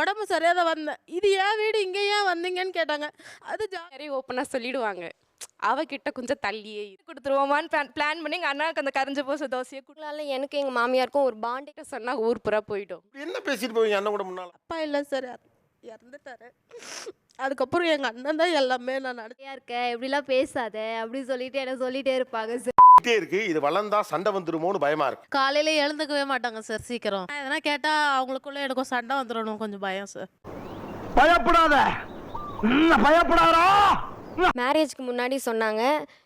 உடம்பு சரியாக தான் வந்தேன் இது ஏன் வீடு இங்கே ஏன் வந்தீங்கன்னு கேட்டாங்க. அது ஜா நிறைய ஓப்பனாக சொல்லிடுவாங்க. அவகிட்ட கொஞ்சம் தள்ளியே. கொடுத்துருவோமான்னு பிளான் பிளான் பண்ணி எங்கள் அண்ணாவுக்கு அந்த கரைஞ்ச போச தோசையை உங்களால எனக்கு எங்க மாமியாருக்கும் ஒரு பாண்டே கொடுக்க சொன்னால் ஊர் புறா போயிடும். என்ன பேசிட்டு போவீங்க அண்ணன் கூட முன்னால? அப்பா இல்லை சார் இறந்துட்டாரு. அதுக்கப்புறம் எங்கள் அண்ணன் தான் எல்லாமே நான் ஃப்ரீயா இருக்க? இப்படிலாம் பேசாத. அப்படி சொல்லிட்டு என்ன சொல்லிட்டே இருப்பாங்க சார் கிட்டே இருக்கு இது வளர்ந்தா சண்டை வந்துருமோன்னு பயமா இருக்கு. காலையில எழுந்துக்கவே மாட்டாங்க சார் சீக்கிரம். எதனா கேட்டால் அவங்களுக்குள்ள எனக்கும் சண்டை வந்துடணும் கொஞ்சம் பயம் சார் பயப்படாத. பயப்படாதா மேரேஜ்க்கு முன்னாடி சொன்னாங்க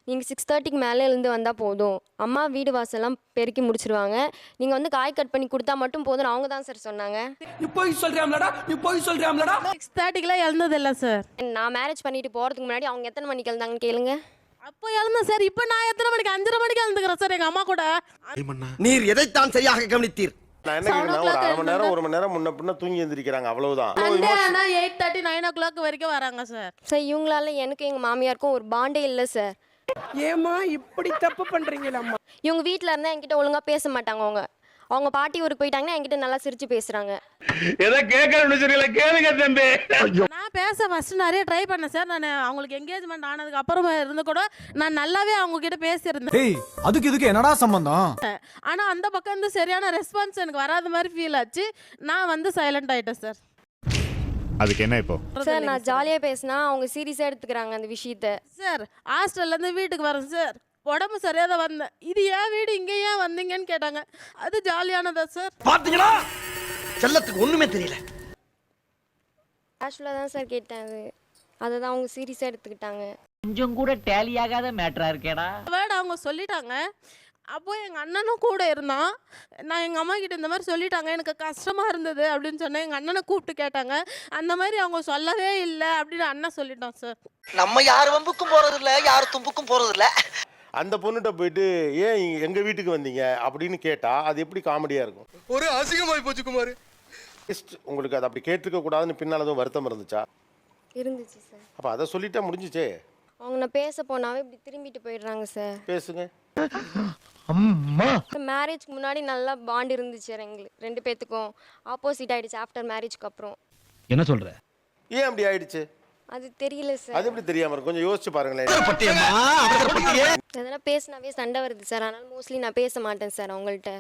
நீங்கள் சிக்ஸ் தேர்ட்டிக்கு மேலே எழுந்து வந்தால் போதும். அம்மா வீடு வாசல்லாம் பெருக்கி முடிச்சிருவாங்க. நீங்கள் வந்து காய் கட் பண்ணி கொடுத்தா மட்டும் போதும் அவங்க தான் சார் சொன்னாங்க. நீ போய் சொல்றியாம்லடா நீ போய் சொல்றியாம்லடா. சிக்ஸ் தேர்ட்டிக்கெலாம் எழுந்ததில்ல சார் நான் மேரேஜ் பண்ணிட்டு போகிறதுக்கு முன்னாடி அவங்க எத்தனை மணிக்கு எழுந்தாங்கன்னு கேளுங்க. அப்போ எழுந்தேன் சார் இப்போ நான் எத்தனை மணிக்கு? அஞ்சரை மணிக்கு எழுந்துக்கிறேன் சார் எங்கள் அம்மா கூட. நீர் எதைத்தான் சரியாக கவனித்தீர்? நான் என்ன ஒரு அரை மணி நேரம் ஒரு மணி நேரம் முன்ன பின்ன தூங்கி எந்திரிக்கிறாங்க அவ்வளவுதான். Sunday eight thirty nine o'clock வரைக்கும் வராங்க சார் சார் இவங்களால எனக்கு எங்கள் மாமியாருக்கும் ஒரு பாண்டே இல்லை சார் ஏமா இப்படி தப்பு பண்றீங்களாம்மா இவங்க வீட்டில் இருந்தால் என்கிட்ட ஒழுங்காக பேச மாட்டாங்க அவங்க. அவங்க பாட்டி ஊருக்கு போயிட்டாங்கன்னா என்கிட்ட நல்லா சிரிச்சு பேசுகிறாங்க எதை கேட்கறேன்னு தெரியல கேளுங்க தம்பி. நான் பேச ஃபர்ஸ்ட் நிறைய ட்ரை பண்ணேன் சார். நான் அவங்களுக்கு என்கேஜ்மெண்ட் ஆனதுக்கு அப்புறமா இருந்து கூட நான் நல்லாவே அவங்க கிட்ட பேசியிருந்தேன். டேய் அதுக்கு இதுக்கு என்னடா சம்பந்தம்? ஆனால் அந்த பக்கம் இருந்து சரியான ரெஸ்பான்ஸ் எனக்கு வராத மாதிரி ஃபீல் ஆச்சு. நான் வந்து சைலண்ட் ஆயிட்டேன் சார். அதுக்கு என்ன இப்போ? சார் நான் ஜாலியாக பேசினா அவங்க சீரியஸாக எடுத்துக்கிறாங்க அந்த விஷயத்த. சார் ஹாஸ்டல்லேருந்து வீட்டுக்கு வரேன் சார். உடம்பு சரியாக தான் வந்தேன் இது ஏன் வீடு இங்கே ஏன் வந்தீங்கன்னு கேட்டாங்க. அது ஜாலியானதா சார் பாத்தீங்களா? செல்லத்துக்கு ஒண்ணுமே தெரியல. கேஷுவலாக தான் சார் கேட்டேன் அது அதை தான் அவங்க சீரியஸாக எடுத்துக்கிட்டாங்க. கொஞ்சம் கூட டேலி ஆகாத மேட்டரா இருக்கேடா. வேர்டு அவங்க சொல்லிட்டாங்க. அப்போ எங்கள் அண்ணனும் கூட இருந்தான். நான் எங்கள் அம்மா கிட்ட இந்த மாதிரி சொல்லிட்டாங்க. எனக்கு கஷ்டமாக இருந்தது அப்படின்னு சொன்னேன். எங்கள் அண்ணனை கூப்பிட்டு கேட்டாங்க. அந்த மாதிரி அவங்க சொல்லவே இல்லை அப்படின்னு அண்ணன் சொல்லிட்டான் சார் நம்ம யார் வம்புக்கும் போறது இல்ல யார் தும்புக்கும் போறது இல்ல அந்த பொண்ணுகிட்ட போயிட்டு ஏன் இங்க- எங்க வீட்டுக்கு வந்தீங்க? அப்படின்னு கேட்டா அது எப்படி காமெடியா இருக்கும்? ஒரு அசிங்கமாய் போச்சு குமார். உங்களுக்கு அது அப்படி கேட்டிருக்க கூடாதுன்னு பின்னால் எதுவும் வருத்தம் இருந்துச்சா? இருந்துச்சு சார். அப்போ அதை சொல்லிட்டா முடிஞ்சுச்சே? அவங்க நான் பேச போனாவே இப்படி திரும்பிட்டு போயிடுறாங்க சார். பேசுங்க. மேரேஜ்க்கு முன்னாடி நல்லா பாண்ட் இருந்துச்சு எங்களுக்கு ரெண்டு பேத்துக்கும். ஆப்போசிட் ஆயிடுச்சு ஆஃப்டர் மேரேஜ்க்கு அப்புறம். என்ன சொல்ற? ஏன் அப்படி ஆயிடுச்சு? அது தெரியல சார். அது எப்படி தெரியாம இருக்கும்? கொஞ்சம் யோசிச்சு பாருங்களேன். எதனா பேசினாவே சண்டை வருது சார். அதனால மோஸ்ட்லி நான் பேச மாட்டேன் சார் அவங்கள்ட்ட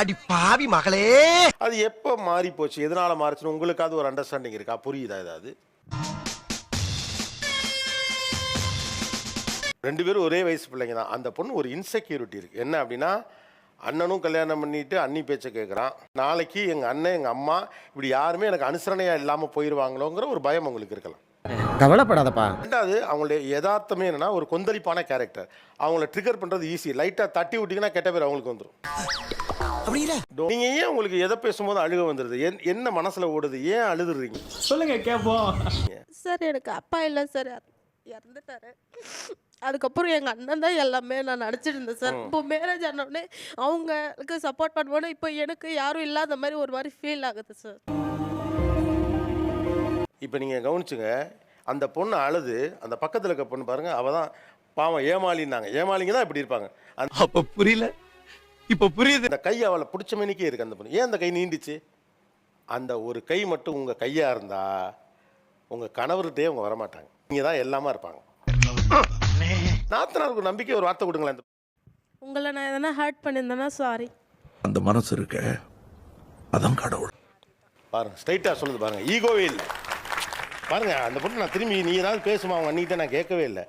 அடி பாவி மகளே. அது எப்போ மாறி போச்சு? எதனால மாறிச்சுன்னு உங்களுக்காவது ஒரு அண்டர்ஸ்டாண்டிங் இருக்கா? புரியுதா ஏதாவது? ரெண்டு பேரும் ஒரே வயசு பிள்ளைங்க தான். அந்த பொண்ணு ஒரு இன்செக்யூரிட்டி இருக்கு. என்ன அப்படின்னா அண்ணனும் கல்யாணம் பண்ணிட்டு அண்ணி பேச்சை கேட்குறான் நாளைக்கு எங்கள் அண்ணன் எங்கள் அம்மா இப்படி யாருமே எனக்கு அனுசரணையாக இல்லாமல் போயிடுவாங்களோங்கிற ஒரு பயம் உங்களுக்கு இருக்கலாம். கவலைப்படாதப்பா. ரெண்டாவது அவங்களுடைய யதார்த்தமே என்னன்னா ஒரு கொந்தளிப்பான கேரக்டர் அவங்கள ட்ரிகர் பண்ணுறது ஈஸி லைட்டாக தட்டி விட்டிங்கன்னா கெட்ட பேர் அவங்களுக்கு வந்துடும் நீங்க ஏன் உங்களுக்கு எதை பேசும்போது அழுக வந்துடுது என்- என்ன மனசுல ஓடுது? ஏன் அழுதுறீங்க? சொல்லுங்க கேப்போம். சார் எனக்கு அப்பா இல்லை சார். இறந்துட்டாரு. அதுக்கப்புறம் எங்கள் அண்ணன் தான் எல்லாமே நான் நினச்சிட்டு இருந்தேன் சார் இப்போ மேரேஜ் ஆனோடனே அவங்களுக்கு சப்போர்ட் பண்ணுவோன்னே இப்போ எனக்கு யாரும் இல்லாத மாதிரி ஒரு மாதிரி ஃபீல் ஆகுது சார் இப்போ நீங்க கவனிச்சுங்க அந்த பொண்ணு அழுது அந்த பக்கத்துல இருக்க பொண்ணு பாருங்க அவ தான் பாவம் ஏமாளின்னாங்க. ஏமாளிங்க தான் இப்படி இருப்பாங்க. அப்ப புரியல. இப்ப புரியுது. அந்த கை அவளை பிடிச்ச மணிக்கே இருக்கு அந்த பொண்ணு. ஏன் அந்த கை நீண்டுச்சு? அந்த ஒரு கை மட்டும் உங்க கையா இருந்தா உங்க கணவர்கிட்டயே அவங்க வரமாட்டாங்க. நீங்க தான் எல்லாமா இருப்பாங்க. நாத்தனாருக்கு ஒரு நம்பிக்கை ஒரு வார்த்தை கொடுங்களேன். அந்த உங்களை நான் எதனா ஹர்ட் பண்ணியிருந்தேன்னா சாரி அந்த மனசு இருக்க அதான் கடவுள். பாருங்க ஸ்ட்ரைட்டா சொல்லுது பாருங்க ஈகோவே இல்லை. பாருங்க அந்த பொண்ணு நான் திரும்பி நீ ஏதாவது பேசுமா அவங்க அண்ணிக்கிட்ட நான் கேட்கவே இல்லை.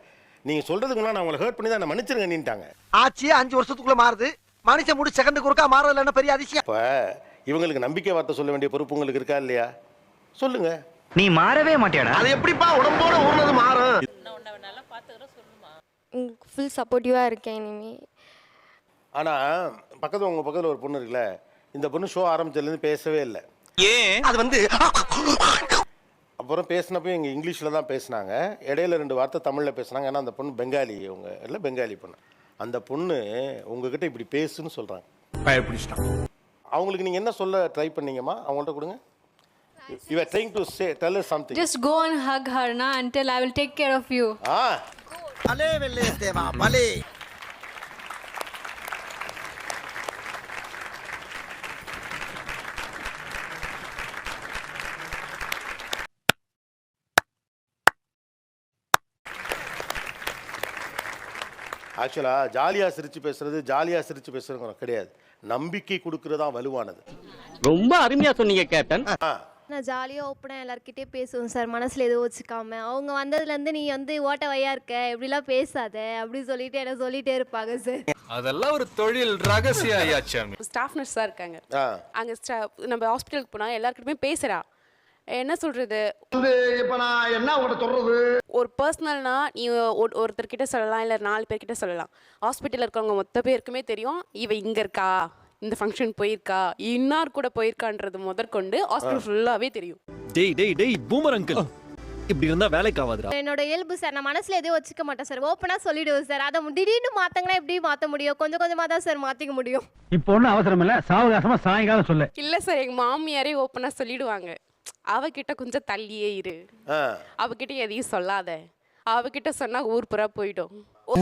நீங்க சொல்றதுக்கு முன்னாடி நான் உங்களை ஹர்ட் பண்ணி தான் என்ன மன்னிச்சிருங்க நீட்டாங்க ஆச்சு அஞ்சு வருஷத்துக்குள்ள மாறுது. மனுஷன் முடி செகண்டுக்கு ஒருக்கா மாறதுல என்ன பெரிய அதிசயம்? இப்போ இவங்களுக்கு நம்பிக்கை வார்த்தை சொல்ல வேண்டிய பொறுப்பு உங்களுக்கு இருக்கா இல்லையா? சொல்லுங்க. நீ மாறவே மாட்டியாடா? அது எப்படிப்பா உடம்போட ஊர்னது மாறும்? உங்களுக்கு ஃபுல் சப்போர்ட்டிவாக இருக்கேன் இனிமே. ஆனா பக்கத்துல உங்க பக்கத்துல ஒரு பொண்ணு இருக்குல்ல இந்த பொண்ணு ஷோ ஆரம்பிச்சதுலேருந்து பேசவே இல்லை. அது வந்து அப்புறம் பேசினப்போ எங்கள் இங்கிலீஷில் தான் பேசினாங்க. இடையில ரெண்டு வார்த்தை தமிழில் பேசுனாங்க. ஏன்னா அந்த பொண்ணு பெங்காலி அவங்க இல்லை பெங்காலி பொண்ணு. அந்த பொண்ணு உங்ககிட்ட இப்படி பேசுன்னு சொல்கிறாங்க பயப்பிடிச்சிட்டான். அவங்களுக்கு நீங்கள் என்ன சொல்ல ட்ரை பண்ணீங்கம்மா? அவங்கள்ட்ட கொடுங்க. You are trying to say, tell us something. Just go and hug her, na, until I will take care of you. ah, ஆக்சுவலாக ஜாலியாக சிரித்து பேசுறது ஜாலியாக சிரித்து பேசுறதுங்கிறோம் கிடையாது நம்பிக்கை கொடுக்கறது தான் வலுவானது ரொம்ப அருமையா சொன்னீங்க கேப்டன் நான் ஜாலியாக ஓப்பனாக எல்லாருக்கிட்டே பேசுவேன் சார் மனசில் எதுவும் வச்சுக்காம. அவங்க வந்ததுலேருந்து நீ வந்து ஓட்ட வையா இருக்க? இப்படிலாம் பேசாத. அப்படி சொல்லிட்டு என்ன சொல்லிட்டே இருப்பாங்க சார் அதெல்லாம் ஒரு தொழில் ரகசிய ஐயாச்சாமி ஸ்டாஃப் நர்ஸ் தான் இருக்காங்க. அங்கே ஸ்டா நம்ம ஹாஸ்பிட்டலுக்கு போனால் எல்லாருக்கிட்டுமே பேசுகிறா என்ன சொல்கிறது இப்ப நான் என்ன உங்கள்கிட்ட சொல்றது? ஒரு பர்சனல்னா நீ ஒரு- ஒருத்தர்கிட்ட சொல்லலாம் இல்லை நாலு பேர்கிட்ட சொல்லலாம். ஹாஸ்பிட்டலில் இருக்கவங்க மொத்த பேருக்குமே தெரியும் இவ இங்கே இருக்கா? இந்த ஃபங்க்ஷன் போயிருக்கா? இன்னார் கூட போயிருக்கான்றது முதற்கொண்டு ஹாஸ்பிட்டல் ஃபுல்லாகவே தெரியும். டேய் டேய் டேய் பூமர் அங்கிள் இப்படி இருந்தா வேலைக்கு ஆகாதுடா. என்னோட இயல்பு சார் நான் மனசில் எதுவும் வச்சுக்க மாட்டேன் சார் ஓப்பனாக சொல்லிடுவேன் சார் அதை திடீர்னு மாற்றங்கன்னா எப்படி மாற்ற முடியும்? கொஞ்சம் கொஞ்சமாக தான் சார் மாற்றிக்க முடியும். இப்போ ஒன்றும் அவசரம் இல்ல. சாவகாசமா சாயங்காலம் சொல்லு. இல்லை சார் எங்கள் மாமியாரே ஓப்பனாக சொல்லிடுவாங்க. அவகிட்ட கொஞ்சம் தள்ளியே இரு. அவகிட்ட எதையும் சொல்லாத. அவகிட்ட சொன்னால் ஊர் புறா போயிடும். ஓ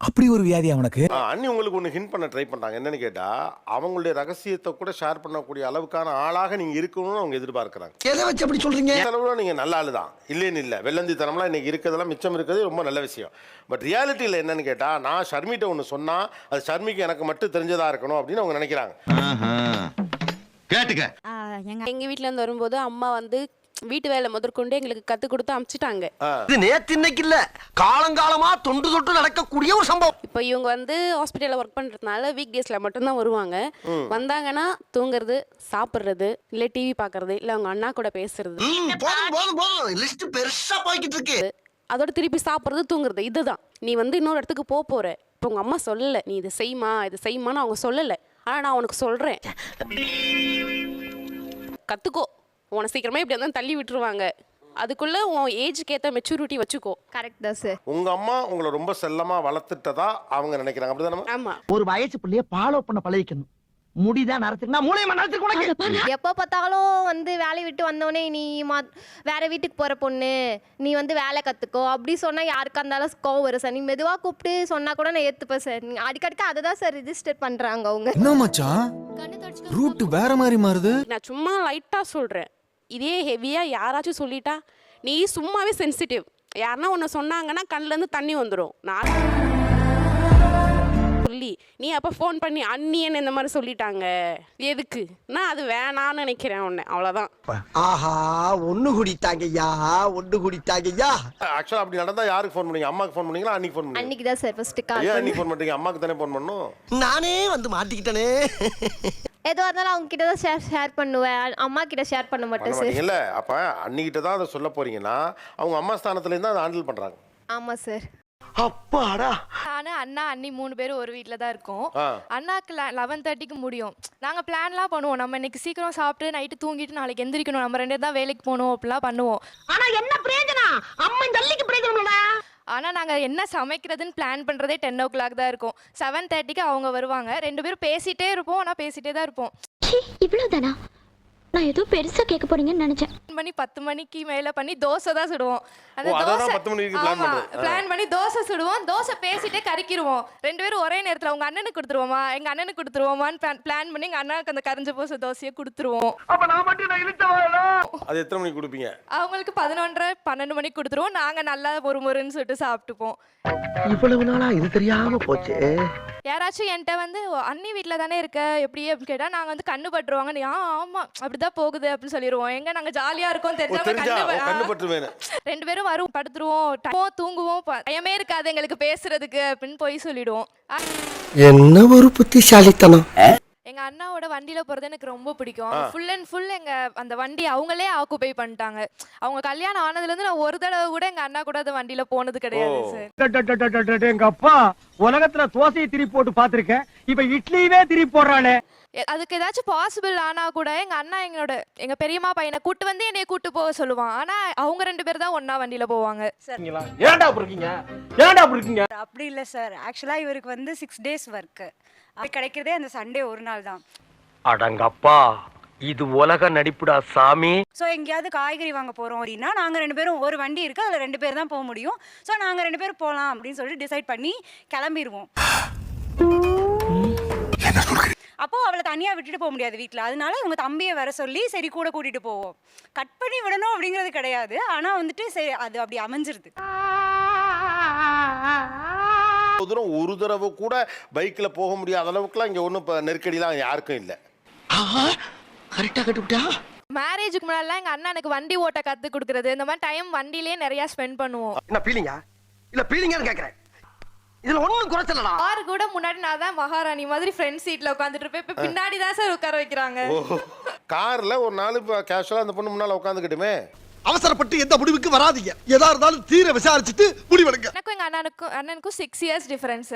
அப்படி ஒரு வியாதி அவனுக்கு. ஆ, அண்ணி உங்களுக்கு ஒன்று ஹிண்ட் பண்ண ட்ரை பண்ணுறாங்க என்னன்னு கேட்டால் அவங்களுடைய ரகசியத்தை கூட ஷேர் பண்ணக்கூடிய அளவுக்கான ஆளாக நீங்கள் இருக்கணும்னு அவங்க எதிர்பார்க்குறாங்க. எதை வச்சு அப்படி சொல்றீங்க? அளவில் நீங்கள் நல்ல ஆளு தான் இல்லைன்னு இல்லை. வெள்ளந்தித்தனம்லாம் இன்னைக்கு இருக்கிறதெல்லாம் மிச்சம் இருக்கிறது ரொம்ப நல்ல விஷயம். பட் ரியாலிட்டியில் என்னன்னு கேட்டால் நான் ஷர்மிட்ட ஒன்று சொன்னால் அது ஷர்மிக்கு எனக்கு மட்டும் தெரிஞ்சதாக இருக்கணும் அப்படின்னு அவங்க நினைக்கிறாங்க. கேட்டுக்க. எங்கள் வீட்டிலேருந்து வரும்போது அம்மா வந்து வீட்டு வேலை முதற்கொண்டு எங்களுக்கு கற்றுக் கொடுத்து அமுச்சிட்டாங்க. இது நேத்து இன்னைக்கு இல்ல. காலங்காலமா தொண்டு தொட்டு நடக்கக்கூடிய ஒரு சம்பவம். இப்போ இவங்க வந்து ஹாஸ்பிட்டலில் ஒர்க் பண்ணுறதுனால வீக் டேஸில் மட்டும்தான் வருவாங்க. வந்தாங்கன்னா தூங்குறது சாப்பிட்றது இல்லை டிவி பார்க்கறது இல்லை அவங்க அண்ணா கூட பேசுறது. போதும் போதும் போதும். லிஸ்ட் பெருசா போய்கிட்டு இருக்கு. அதோட திருப்பி சாப்பிட்றது தூங்குறது இதுதான். நீ வந்து இன்னொரு இடத்துக்கு போக போற. இப்போ உங்கள் அம்மா சொல்லலை நீ இது செய்யுமா இது செய்யுமான்னு அவங்க சொல்லலை. ஆனால் நான் உனக்கு சொல்கிறேன் கற்றுக்கோ உன சீக்கிரமா இப்படி இருந்தால் தள்ளி விட்டுருவாங்க. அதுக்குள்ளே உன் ஏஜுக்கு ஏற்ற மெச்சூரிட்டி வச்சுக்கோ. கரெக்ட் தான் சார் உங்கள் அம்மா உங்களை ரொம்ப செல்லமாக வளர்த்துட்டதா அவங்க நினைக்கிறாங்க. அப்படிதானே ஆமாம் ஒரு வயசு பிள்ளைய ஃபாலோ பண்ண பழகிக்கணும். முடிதான் நடத்துக்கணும் மூலியமா நடத்துக்கு எப்போ பார்த்தாலும் வந்து வேலையை விட்டு வந்தோடனே நீ மா வேற வீட்டுக்கு போகிற பொண்ணு. நீ வந்து வேலை கற்றுக்கோ அப்படி சொன்னால் யாருக்கா இருந்தாலும் கோவம் வரும் சார் நீ மெதுவாக கூப்பிட்டு சொன்னால் கூட நான் ஏற்றுப்பேன் சார் நீ அடிக்கடிக்க அதை தான் சார் ரிஜிஸ்டர் பண்ணுறாங்க அவங்க. என்ன மச்சான்? ரூட் வேற மாதிரி மாறுது. நான் சும்மா லைட்டாக சொல்கிறேன் இதே ஹெவியாக யாராச்சும் சொல்லிட்டா நீ சும்மாவே சென்சிட்டிவ் யாருன்னா ஒன்று சொன்னாங்கன்னா கண்ணுலேருந்து தண்ணி வந்துடும் நான் சொல்லி நீ அப்போ ஃபோன் பண்ணி அண்ணியன் இந்த மாதிரி சொல்லிட்டாங்க? எதுக்கு? நான் அது வேணான்னு நினைக்கிறேன் உன்னை. அவ்வளோதான் ஆஹா ஒண்ணு குடித்தாங்கய்யா ஒண்ணு குடித்தாங்கய்யா. ஆக்சுவலாக அப்படி நடந்தால் யாருக்கு ஃபோன் பண்ணீங்க அம்மாக்கு ஃபோன் பண்ணீங்களா அன்னைக்கு ஃபோன் பண்ணீங்க அன்னைக்கு தான் சார் ஃபஸ்ட்டு கால் அன்னைக்கு ஃபோன் பண்ணுறீங்க அம்மாக்கு தானே ஃபோன் பண்ணணும் நானே வந்து மாட்டிக்கிட்டனே. எதுவாக இருந்தாலும் அவங்க கிட்ட தான் ஷேர் ஷேர் பண்ணுவேன். அம்மா கிட்ட ஷேர் பண்ண மாட்டேன் சார் மாட்டீங்கல்ல? அப்போ அன்னிக்கிட்ட தான் அதை சொல்ல போறீங்கன்னா அவங்க அம்மா ஸ்தானத்துலேருந்து அதை ஹேண்டில் பண்ணுறாங்க ஆமாம் சார் அப்பாடா. ஆனால் அண்ணா அண்ணி மூணு பேரும் ஒரு வீட்டில் தான் இருக்கோம். அண்ணாக்கு லெவன் தேர்ட்டிக்கு முடியும். நாங்கள் பிளான்லாம் பண்ணுவோம். நம்ம இன்னைக்கு சீக்கிரம் சாப்பிட்டு நைட்டு தூங்கிட்டு நாளைக்கு எந்திரிக்கணும். நம்ம ரெண்டு பேரும் தான் வேலைக்கு போகணும் அப்படிலாம் பண்ணுவோம். ஆனா என்ன பிரயோஜனம்? அம்மா தள்ளிக்கு பிரயோஜனம்டா ஆனால் நாங்கள் என்ன சமைக்கிறதுன்னு பிளான் பண்ணுறதே டென் ஓ கிளாக் தான் இருக்கும். செவன் தேர்ட்டிக்கு அவங்க வருவாங்க. ரெண்டு பேரும் பேசிகிட்டே இருப்போம். ஆனால் பேசிகிட்டே தான் இருப்போம். இவ்வளோதானா நான் ஏதோ பெருசாக கேட்க போறீங்கன்னு நினச்சேன். பண்ணி பத்து மணிக்கு மேலே பண்ணி தோசை தான் சுடுவோம். அந்த தோசை பத்து மணிக்கு plan பண்றது. ஆ. பிளான் பண்ணி தோசை சுடுவோம். தோசை பேசிட்டே கறிக்கிருவோம். ரெண்டு பேரும் ஒரே நேரத்தில் உங்க அண்ணனுக்கு கொடுத்துருவோமா? எங்க அண்ணனுக்கு கொடுத்துருவோமான்னு பிளான் பண்ணி எங்க அண்ணனுக்கு அந்த கரிஞ்ச போச தோசையை கொடுத்துருவோம் அப்ப நான் மட்டும் நான் இழுத்தவாடா அது எத்தனை மணிக்கு கொடுப்பீங்க? அவங்களுக்கு பதினொன்றரை பன்னெண்டு மணிக்கு கொடுத்துருவோம். நாங்க நல்லா ஒரு முறைன்னு சொல்லிட்டு சாப்பிட்டுப்போம். இவ்வளவு நாளா இது தெரியாம போச்சு. யாராச்சும் என்கிட்ட வந்து "ஓ, அண்ணி வீட்டில் தானே இருக்க? எப்படி? அப்படின்னு கேட்டால் நாங்கள் வந்து கண்ணு பட்டுருவாங்க நீ, ஆ ஆமாம் அப்படிதான் போகுது அப்படின்னு சொல்லிடுவோம் எங்க நாங்கள் ஜாலியாக இருக்கோம் ஓ தெரிஞ்சாம தெரிஞ்சா கண்ணு ஓ, ப- கண்ணு ஆ. பட்டு வேணும் ரெண்டு பேரும் வரும் படுத்துருவோம் தூங்குவோம் பயமே இருக்காது எங்களுக்கு பேசுறதுக்கு அப்படின்னு போய் சொல்லிடுவோம். என்ன ஒரு புத்திசாலித்தனம். வண்டியில போறது எனக்கு ரொம்ப பிடிக்கும். ஃபுல் அண்ட் ஃபுல் எங்க அந்த வண்டி அவங்களே ஆக்குபை பண்ணிட்டாங்க. அவங்க கல்யாணம் ஆனதுல இருந்து நான் ஒரு தடவை கூட எங்க அண்ணா கூட அந்த வண்டியில போனது கிடையாது சார் அப்பா உலகத்துல தோசையை திருப்பி போட்டு பாத்திருக்கேன் இப்ப இட்லியவே திருப்பி போடுறானே. அதுக்கு ஏதாச்சும் பாசிபிள் ஆனா கூட எங்க அண்ணா எங்களோட எங்க பெரியம்மா பையனை கூட்டு வந்து என்னைய கூட்டு போக சொல்லுவான். ஆனா அவங்க ரெண்டு பேர் தான் ஒண்ணா வண்டியில போவாங்க. ஏன்டா அப்படி இருக்கீங்க? ஏன்டா அப்படி இருக்கீங்க? அப்படி இல்லை சார் ஆக்சுவலாக இவருக்கு வந்து சிக்ஸ் டேஸ் ஒர்க்கு அது கிடைக்கிறதே அந்த சண்டே ஒரு நாள் தான். அடங்கப்பா. இது உலக நடிப்புடா சாமி. ஸோ எங்கேயாவது காய்கறி வாங்க போகிறோம் அப்படின்னா நாங்கள் ரெண்டு பேரும் ஒரு வண்டி இருக்குது அதில் ரெண்டு பேர் தான் போக முடியும். ஸோ நாங்கள் ரெண்டு பேரும் போகலாம் அப்படின்னு சொல்லிட்டு டிசைட் பண்ணி கிளம்பிடுவோம் அப்போ அவளை தனியாக விட்டுட்டு போக முடியாது வீட்டில் அதனால இவங்க தம்பியை வர சொல்லி சரி கூட கூட்டிகிட்டு போவோம். கட் பண்ணி விடணும் அப்படிங்கிறது கிடையாது. ஆனால் வந்துட்டு சரி அது அப்படி அமைஞ்சிருது. தூரம் ஒரு தடவை கூட பைக்கில் போக முடியாத அளவுக்குலாம் இங்கே ஒன்றும் இப்போ நெருக்கடிலாம் யாருக்கும் இல்லை. கரெக்டா கட்டுப்பிட்டா மேரேஜுக்கு முன்னாடிலாம் எங்க அண்ணா எனக்கு வண்டி ஓட்ட கத்து கொடுக்கறது. இந்த மாதிரி டைம் வண்டிலேயே நிறைய ஸ்பெண்ட் பண்ணுவோம். என்ன பீலிங்கா இல்ல பீலிங்கான்னு கேக்குறேன். இதுல ஒண்ணும் குறைச்சலடா. கார் கூட முன்னாடி நான் தான் மகாராணி மாதிரி ஃப்ரண்ட் சீட்ல உட்காந்துட்டு இருப்பேன். இப்ப பின்னாடி தான் சார் உட்கார வைக்கிறாங்க. காரில் ஒரு நாள் இப்போ கேஷுவலாக அந்த பொண்ணு முன்னால் உட்காந்துக்கிட்டுமே. அவசரப்பட்டு எந்த முடிவுக்கு வராதீங்க. எதா இருந்தாலும் தீர விசாரிச்சுட்டு முடிவெடுங்க. எனக்கும் எங்க அண்ணனுக்கும் அண்ணனுக்கும் சிக்ஸ் இயர்ஸ் டிஃபரன்ஸ்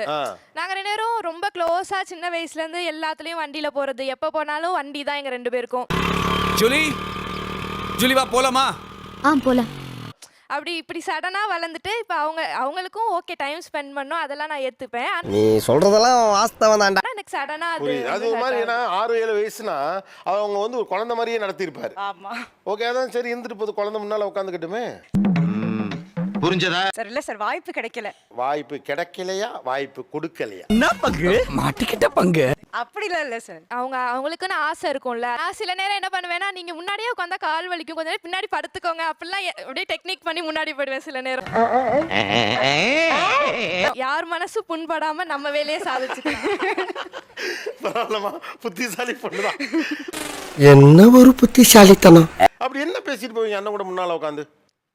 நாங்க ரெண்டு பேரும் ரொம்ப க்ளோஸா சின்ன வயசுல இருந்து எல்லாத்துலயும் வண்டியில போறது. எப்ப போனாலும் வண்டி தான் எங்க ரெண்டு பேருக்கும். ஜூலி ஜூலி வா போலாமா? ஆ போலாம். அப்படி இப்படி சடனா வளர்ந்துட்டு இப்ப அவங்க அவங்களுக்கும் ஓகே டைம் ஸ்பெண்ட் பண்ணோம். அதெல்லாம் நான் ஏத்துப்பேன். நீ சொல்றதெல்லாம் வாஸ்தவம் தான்டா. ஆனா எனக்கு சடனா அது புரியுது. அது ஒரு மாதிரி ஏன்னா ஆறு ஏழு வயசுனா அவங்க வந்து ஒரு குழந்தை மாதிரியே நடத்தியிருப்பாரு. ஆமா. ஓகே அதான் சரி இருந்துட்டு போது குழந்தை முன்னால் உட்காந்துக்கிட்டுமே. புரிஞ்சதா? சார் இல்ல சார் வாய்ப்பு கிடைக்கல. வாய்ப்பு கிடைக்கலையா? வாய்ப்பு கொடுக்கலையா? என்ன பங்கு? மாட்டிக்கிட்ட பங்கு. அப்படிலாம் இல்ல சார். அவங்க அவங்களுக்குன்னு ஆசை இருக்கும்ல. நான் சில நேரம் என்ன பண்ணுவேன்னா நீங்க முன்னாடியே உட்காந்தா கால் வலிக்கும். கொஞ்ச நேரம் பின்னாடி படுத்துக்கோங்க. அப்படிலாம் எ- அப்படியே டெக்னிக் பண்ணி முன்னாடி போயிடுவேன் சில நேரம். யார் மனசு புண்படாம நம்ம வேலையை சாதிச்சுக்கலாம் பரவாயில்லமா புத்திசாலி பொண்ணுதான். என்ன ஒரு புத்திசாலித்தனம்? அப்படி என்ன பேசிட்டு போவீங்க? அண்ணன் கூட முன்னால் உட்காந்து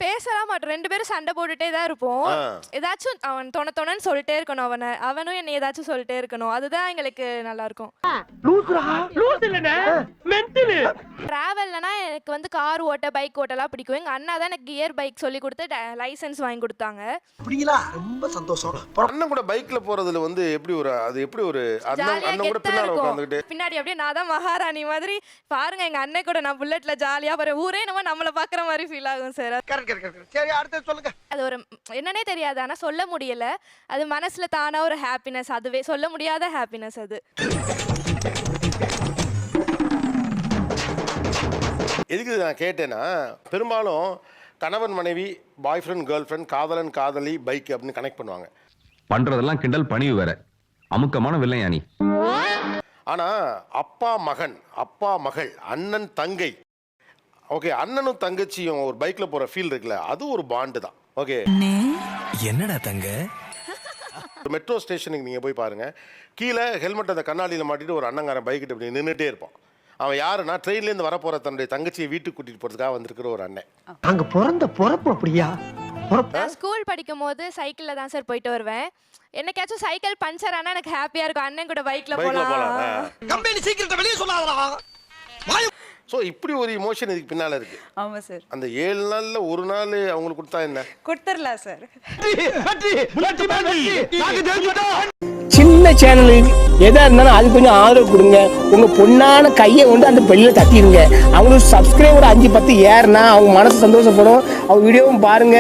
பேசலாம் மாட்டோம். ரெண்டு பேரும் சண்டை போட்டுட்டே தான் இருப்போம். ஏதாச்சும் அவன் தொண தொணன்னு சொல்லிட்டே இருக்கணும் அவனை. அவனும் என்னை ஏதாச்சும் சொல்லிட்டே இருக்கணும். அதுதான் எங்களுக்கு நல்லா இருக்கும் டிராவல்லனா எனக்கு வந்து கார் ஓட்ட பைக் ஓட்டலாம் பிடிக்கும். எங்க அண்ணா தான் எனக்கு கியர் பைக் சொல்லி கொடுத்து லைசென்ஸ் வாங்கி கொடுத்தாங்க. அப்படிங்களா? ரொம்ப சந்தோஷம். அண்ணன் கூட பைக்ல போறதுல வந்து எப்படி ஒரு அது எப்படி ஒரு அண்ணன் கூட பின்னாடி அப்படியே நான் தான் மகாராணி மாதிரி. பாருங்க எங்க அண்ணன் கூட நான் புல்லட்ல ஜாலியா போறேன். ஊரே நம்ம நம்மள பாக்குற மாதிரி ஃபீல் ஆகும் சார் சரி அடுத்து சொல்லுங்க. அது ஒரு என்னன்னே தெரியாது ஆனா சொல்ல முடியல. அது மனசுல தானா ஒரு ஹாப்பினஸ் அதுவே சொல்ல முடியாத ஹாப்பினஸ் அது. எதுக்கு இது நான் கேட்டேன்னா பெரும்பாலும் கணவன் மனைவி பாய் ஃப்ரெண்ட் கேர்ள் ஃப்ரெண்ட் காதலன் காதலி பைக் அப்படின்னு கனெக்ட் பண்ணுவாங்க. பண்றதெல்லாம் கிண்டல் பணிவு வேற. அமுக்கமான வில்லையா நீ? ஆனா அப்பா மகன் அப்பா மகள் அண்ணன் தங்கை ஓகே அண்ணனும் தங்கச்சியும் ஒரு பைக்ல போற ஃபீல் இருக்குல்ல அது ஒரு பாண்டு தான். ஓகே என்னடா தங்க? மெட்ரோ ஸ்டேஷனுக்கு நீங்கள் போய் பாருங்கள் கீழே ஹெல்மெட் அந்த கண்ணாடியில் மாட்டிட்டு ஒரு அண்ணங்காரன் பைக்கிட்டு இப்படி நின்றுட்டே இருப்பான். அவன் யாருன்னா ட்ரெயின்லேருந்து வரப்போகிற தன்னுடைய தங்கச்சியை வீட்டுக்கு கூட்டிகிட்டு போகிறதுக்காக வந்திருக்கிற ஒரு அண்ணன். அங்க பிறந்த பொறப்பு அப்படியா? நான் ஸ்கூல் படிக்கும் போது சைக்கிள்ல தான் சார் போயிட்டு வருவேன். என்னைக்காச்சும் சைக்கிள் பஞ்சர் ஆனா எனக்கு ஹாப்பியா இருக்கும். அண்ணன் கூட பைக்ல பைக்கில் போலாம். போகலாம் கம்பெனி சீக்கிரத்தை வெளியே சொல்லாதடா. ஸோ இப்படி ஒரு இமோஷன் இதுக்கு பின்னால் இருக்குது ஆமா சார் அந்த ஏழு நாளில் ஒரு நாள் அவங்களுக்கு கொடுத்தா என்ன? கொடுத்துடலாம் சார் சின்ன சேனலுக்கு எதா இருந்தாலும் அது கொஞ்சம் ஆதரவு கொடுங்க. உங்க பொண்ணான கையை கொண்டு அந்த பெல்ல தட்டிடுங்க அவங்களுக்கு சப்ஸ்கிரைபர் அஞ்சு பத்து ஏறுனா அவங்க மனசு சந்தோஷப்படும். அவங்க வீடியோவும் பாருங்க.